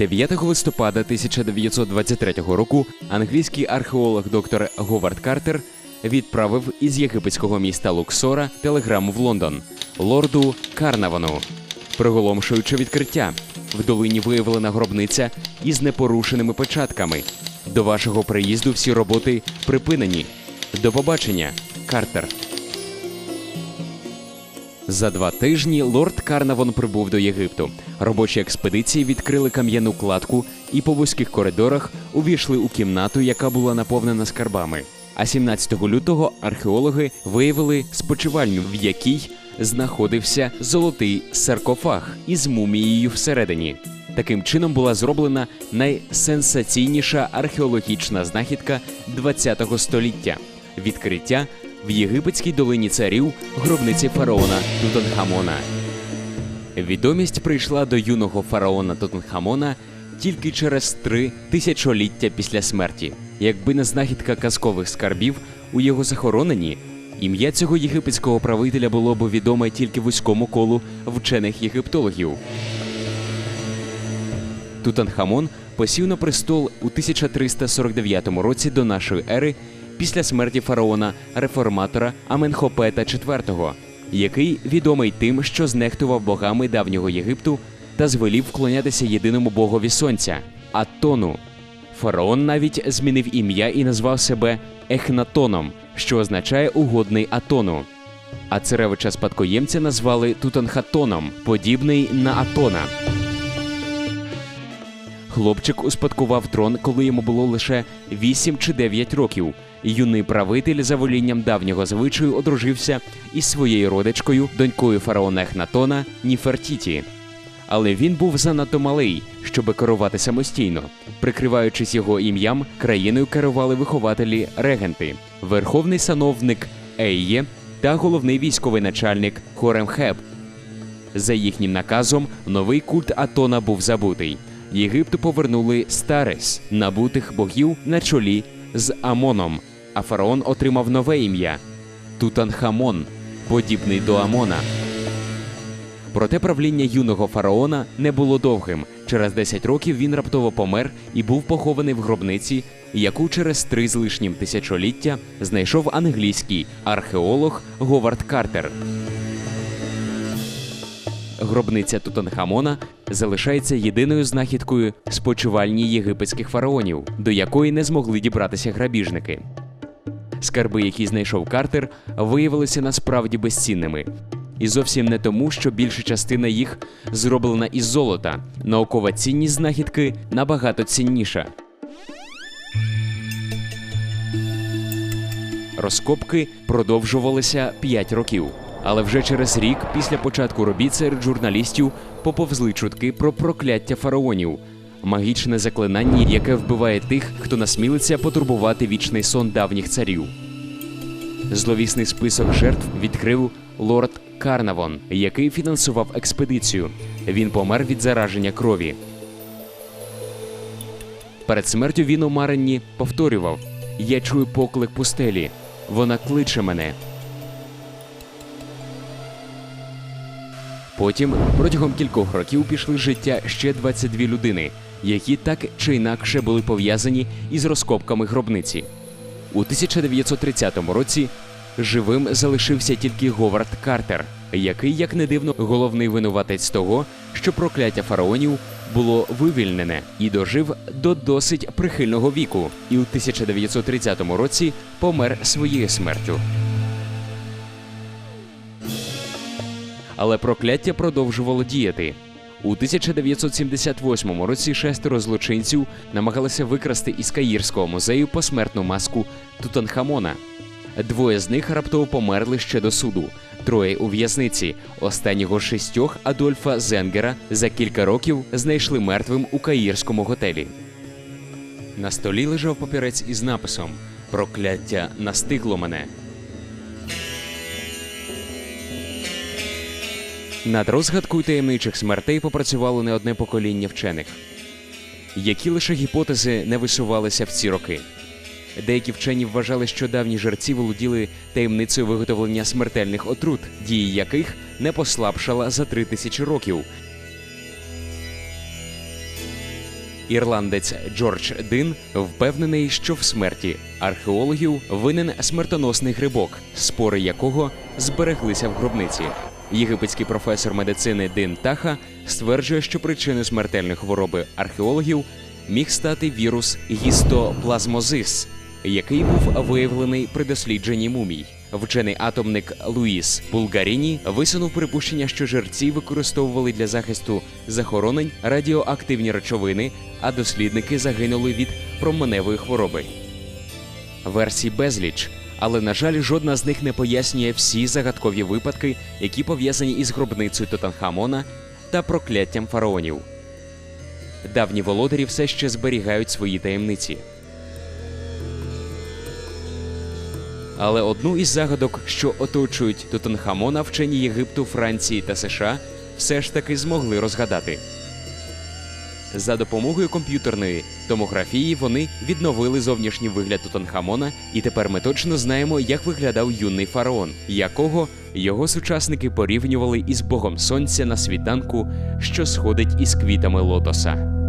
9 листопада 1923 року англійський археолог доктор Говард Картер відправив із єгипетського міста Луксора телеграму в Лондон лорду Карнавану, приголомшуючи відкриття. В долині виявлена гробниця із непорушеними печатками. До вашого приїзду всі роботи припинені. До побачення, Картер. За два тижні лорд Карнавон прибув до Єгипту. Робочі експедиції відкрили кам'яну кладку і по вузьких коридорах увійшли у кімнату, яка була наповнена скарбами. А 17 лютого археологи виявили спочивальню, в якій знаходився золотий саркофаг із мумією всередині. Таким чином була зроблена найсенсаційніша археологічна знахідка ХХ століття відкриття в єгипетській долині царів гробниці фараона Тутанхамона. Відомість прийшла до юного фараона Тутанхамона тільки через три тисячоліття після смерті. Якби не знахідка казкових скарбів у його захороненні, ім'я цього єгипетського правителя було б відоме тільки вузькому колу вчених єгиптологів. Тутанхамон посів на престол у 1349 році до нашої ери після смерті фараона реформатора Аменхопета IV, який відомий тим, що знехтував богами давнього Єгипту та звелів вклонятися єдиному богові сонця Атону. Фараон навіть змінив ім'я і назвав себе Ехнатоном, що означає угодний Атону. А царевича спадкоємця назвали Тутанхатоном, подібний на Атона. Хлопчик успадкував трон, коли йому було лише 8 чи 9 років. Юний правитель за волінням давнього звичаю одружився із своєю родичкою, донькою фараона Ехнатона Ніфертіті. Але він був занадто малий, щоб керувати самостійно. Прикриваючись його ім'ям, країною керували вихователі регенти, верховний сановник Ейє та головний військовий начальник Хоремхеб. За їхнім наказом новий культ Атона був забутий. Єгипту повернули Старес, набутих богів на чолі з Амоном, а фараон отримав нове ім'я Тутанхамон, подібний до Амона. Проте правління юного фараона не було довгим. Через 10 років він раптово помер і був похований в гробниці, яку через три з лишнім тисячоліття знайшов англійський археолог Говард Картер. Гробниця Тутанхамона залишається єдиною знахідкою спочивальні єгипетських фараонів, до якої не змогли дібратися грабіжники. Скарби, які знайшов Картер, виявилися насправді безцінними. І зовсім не тому, що більша частина їх зроблена із золота. Наукова цінність знахідки набагато цінніша. Розкопки продовжувалися 5 років. Але вже через рік після початку робіт серед журналістів поповзли чутки про прокляття фараонів, магічне заклинання, яке вбиває тих, хто насмілиться потурбувати вічний сон давніх царів. Зловісний список жертв відкрив лорд Карнавон, який фінансував експедицію. Він помер від зараження крові. Перед смертю він у Маренні повторював: Я чую поклик пустелі. Вона кличе мене. Потім протягом кількох років пішли життя ще 22 людини, які так чи інакше були пов'язані із розкопками гробниці. У 1930 році живим залишився тільки Говард Картер, який, як не дивно, головний винуватець того, що прокляття фараонів було вивільнене і дожив до досить прихильного віку, і у 1930 році помер своєю смертю. але прокляття продовжувало діяти. У 1978 році шестеро злочинців намагалися викрасти із Каїрського музею посмертну маску Тутанхамона. Двоє з них раптово померли ще до суду. Троє у в'язниці. Останнього шістьох Адольфа Зенгера за кілька років знайшли мертвим у каїрському готелі. На столі лежав папірець із написом Прокляття настигло мене. Над розгадкою таємничих смертей попрацювало не одне покоління вчених, які лише гіпотези не висувалися в ці роки. Деякі вчені вважали, що давні жерці володіли таємницею виготовлення смертельних отрут, дії яких не послабшала за три тисячі років. Ірландець Джордж Дин впевнений, що в смерті археологів винен смертоносний грибок, спори якого збереглися в гробниці. Єгипетський професор медицини Дин Таха стверджує, що причиною смертельної хвороби археологів міг стати вірус гістоплазмозис, який був виявлений при дослідженні мумій. Вчений атомник Луїс Булгаріні висунув припущення, що жерці використовували для захисту захоронень радіоактивні речовини, а дослідники загинули від променевої хвороби. Версій безліч, але на жаль, жодна з них не пояснює всі загадкові випадки, які пов'язані із гробницею Тутанхамона та прокляттям фараонів. Давні володарі все ще зберігають свої таємниці. Але одну із загадок, що оточують Тутанхамона, вчені Єгипту, Франції та США, все ж таки змогли розгадати. За допомогою комп'ютерної томографії вони відновили зовнішній вигляд Тутанхамона, і тепер ми точно знаємо, як виглядав юний фараон, якого його сучасники порівнювали із богом сонця на світанку, що сходить із квітами лотоса.